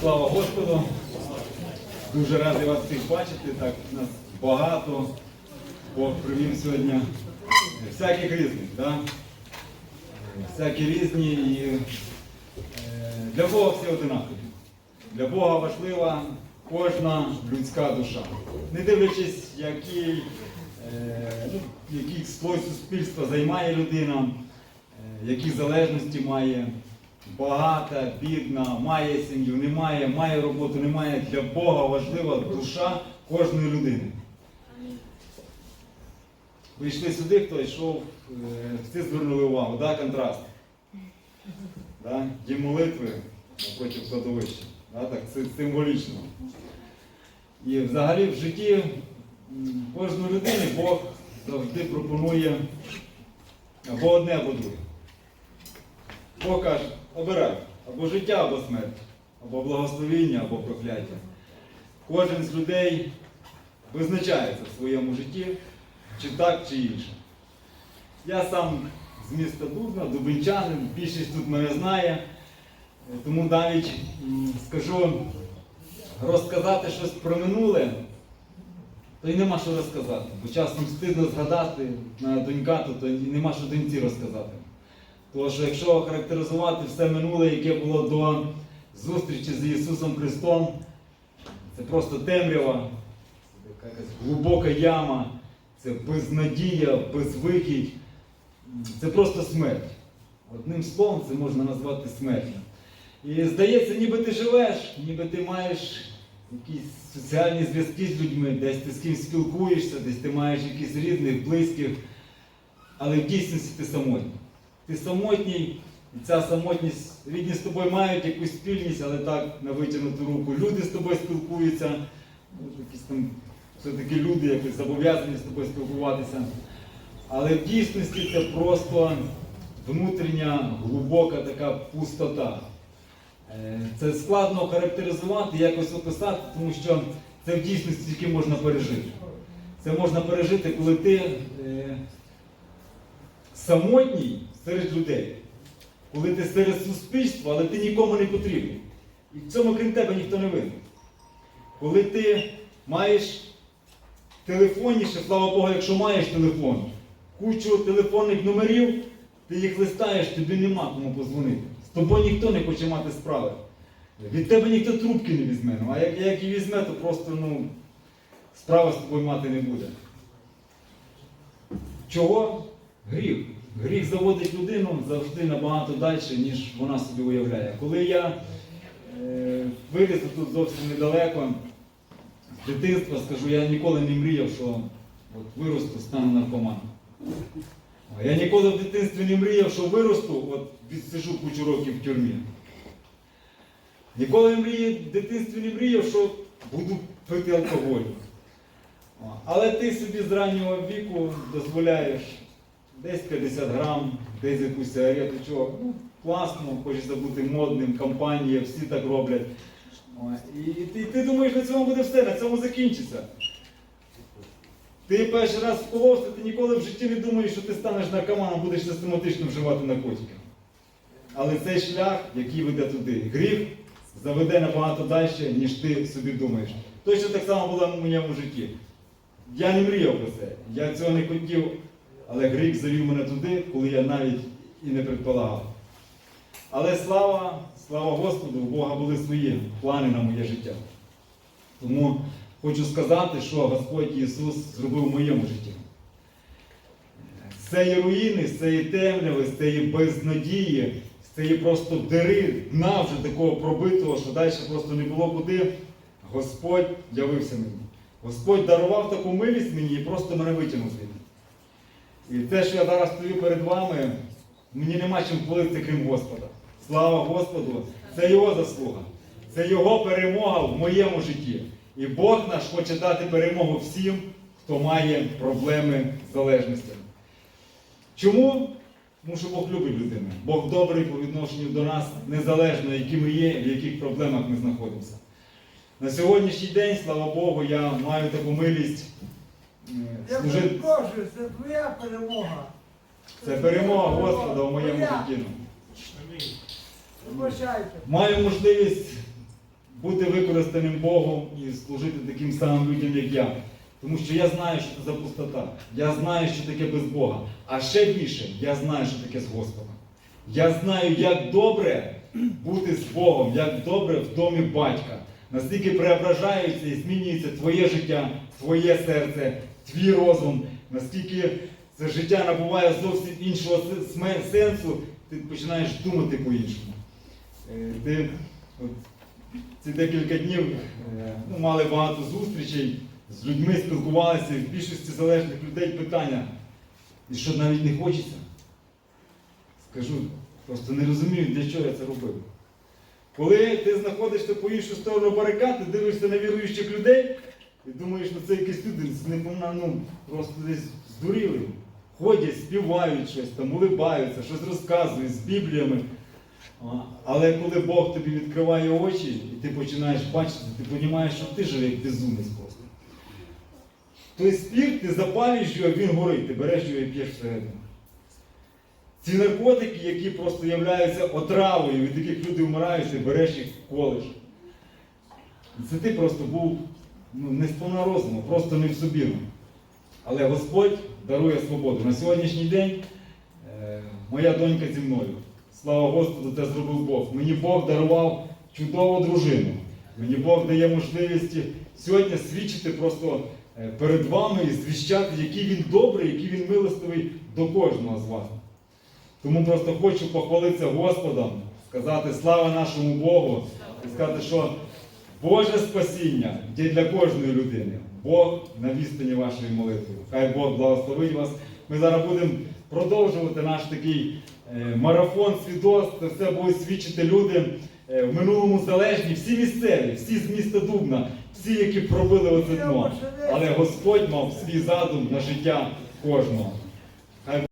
Слава Господу! Дуже радий вас всіх бачити. Так нас багато. Бог привів сьогодні всяких різних, да? всякі різні і е, для Бога всі одинакові. Для Бога важлива кожна людська душа. Не дивлячись, який, е, ну, який слой суспільства займає людина, е, які залежності має, багата, бідна, має сім'ю, не має, роботу, не має. Для Бога важлива душа кожної людини. Ви йшли сюди, хто йшов, е, всі звернули увагу, да, контраст. Да? Дім молитви напроти кладовища. Да? Так, це символічно. І взагалі в житті кожної людини Бог завжди пропонує або одне, або друге. Бог каже, обирай або життя, або смерть, або благословіння, або прокляття. Кожен з людей визначається в своєму житті, чи так, чи інше. Я сам з міста Дубна, дубинчанин, більшість тут мене знає, тому навіть скажу розказати щось про минуле, то й нема що розказати. Бо часом стидно згадати на донька, то, то нема що доньці розказати. Тому що якщо характеризувати все минуле, яке було до зустрічі з Ісусом Христом, це просто темрява, це якась глибока яма, це безнадія, безвихідь, це просто смерть. Одним словом, це можна назвати смертю. І здається, ніби ти живеш, ніби ти маєш якісь соціальні зв'язки з людьми, десь ти з кимось спілкуєшся, десь ти маєш якісь рідних, близьких, але в дійсності ти самотній. Ти самотній, і ця самотність, рідні з тобою мають якусь спільність, але так на витягнуту руку. Люди з тобою спілкуються, ну, якісь там все-таки люди якось зобов'язані з тобою спілкуватися. Але в дійсності це просто внутрішня глибока така пустота. Е, Це складно характеризувати, якось описати, тому що це в дійсності тільки можна пережити. Це можна пережити, коли ти е, самотній серед людей, коли ти серед суспільства, але ти нікому не потрібний. І в цьому крім тебе ніхто не винен. Коли ти маєш в телефоні, ще слава Богу, якщо маєш телефон, кучу телефонних номерів, ти їх листаєш, тобі нема кому позвонити. З тобою ніхто не хоче мати справи. Від тебе ніхто трубки не візьме. Ну, а як, як і візьме, то просто ну, справи з тобою мати не буде. Чого? Гріх. Гріх заводить людину завжди набагато далі, ніж вона собі уявляє. Коли я е, виріс тут зовсім недалеко, з дитинства скажу, я ніколи не мріяв, що от виросту, стану наркоманом. Я ніколи в дитинстві не мріяв, що виросту, от відсижу кучу років в тюрмі. Ніколи в мрії- в дитинстві не мріяв, що буду пити алкоголь. Але ти собі з раннього віку дозволяєш десь 50 грам, десь якусь сигарету, чого. Ну, класно, хочеться бути модним, компанія, всі так роблять. І ти, ти думаєш, на цьому буде все, на цьому закінчиться. Ти перший раз вколовся, ти ніколи в житті не думаєш, що ти станеш наркоманом, будеш систематично вживати наркотики. Але цей шлях, який веде туди, гріх заведе набагато далі, ніж ти собі думаєш. Точно так само було в моєму житті. Я не мріяв про це, я цього не хотів, але гріх завів мене туди, коли я навіть і не предполагав. Але слава, слава Господу, у Бога були свої плани на моє життя. Тому хочу сказати, що Господь Ісус зробив в моєму житті. З цієї руїни, з цієї темряви, з цієї безнадії, з цієї просто дири, дна вже такого пробитого, що далі просто не було куди, Господь явився мені. Господь дарував таку милість мені і просто мене витягнув звідти. І те, що я зараз стою перед вами, мені нема чим хвалитися, крім Господа. Слава Господу! Це Його заслуга. Це Його перемога в моєму житті. І Бог наш хоче дати перемогу всім, хто має проблеми з залежностями. Чому? Тому що Бог любить людину. Бог добрий по відношенню до нас, незалежно, які ми є, в яких проблемах ми знаходимося. На сьогоднішній день, слава Богу, я маю таку милість Я служити. перепрошую, це твоя перемога. Це перемога Господа в моєму Твоя. житті. Вибачайте. Маю можливість бути використаним Богом і служити таким самим людям, як я. Тому що я знаю, що це за пустота. Я знаю, що таке без Бога. А ще більше, я знаю, що таке з Господом. Я знаю, як добре бути з Богом, як добре в домі батька. Наскільки преображається і змінюється твоє життя, твоє серце, твій розум, наскільки це життя набуває зовсім іншого сенсу, ти починаєш думати по-іншому. Е, Ти от, ці декілька днів е, ну, мали багато зустрічей, з людьми спілкувалися, в більшості залежних людей питання. І що навіть не хочеться? Скажу, просто не розумію, для чого я це робив. Коли ти знаходишся по іншу сторону барикад, ти дивишся на віруючих людей і думаєш, ну це якісь люди з непомна- ну, просто десь здуріли. Ходять, співають щось, там, улибаються, щось розказують з бібліями. Але коли Бог тобі відкриває очі, і ти починаєш бачити, ти розумієш, що ти живе як безумець просто. Той спірт, ти запалюєш його, він горить, ти береш його і п'єш всередину. Ці наркотики, які просто являються отравою, від яких люди вмирають, ти береш їх колиш. І це ти просто був ну, не сповна розуму, просто не в собі. Але Господь дарує свободу. На сьогоднішній день е, моя донька зі мною. Слава Господу, це зробив Бог. Мені Бог дарував чудову дружину. Мені Бог дає можливість сьогодні свідчити просто е, перед вами і звіщати, який він добрий, який він милостивий до кожного з вас. Тому просто хочу похвалитися Господом, сказати слава нашому Богу і сказати, що Боже спасіння є для кожної людини. Бог на відстані вашої молитви. Хай Бог благословить вас. Ми зараз будемо продовжувати наш такий е, марафон свідоцтв. Все будуть свідчити люди е, в минулому залежні, всі місцеві, всі з міста Дубна, всі, які пробили оце дно. Але Господь мав свій задум на життя кожного.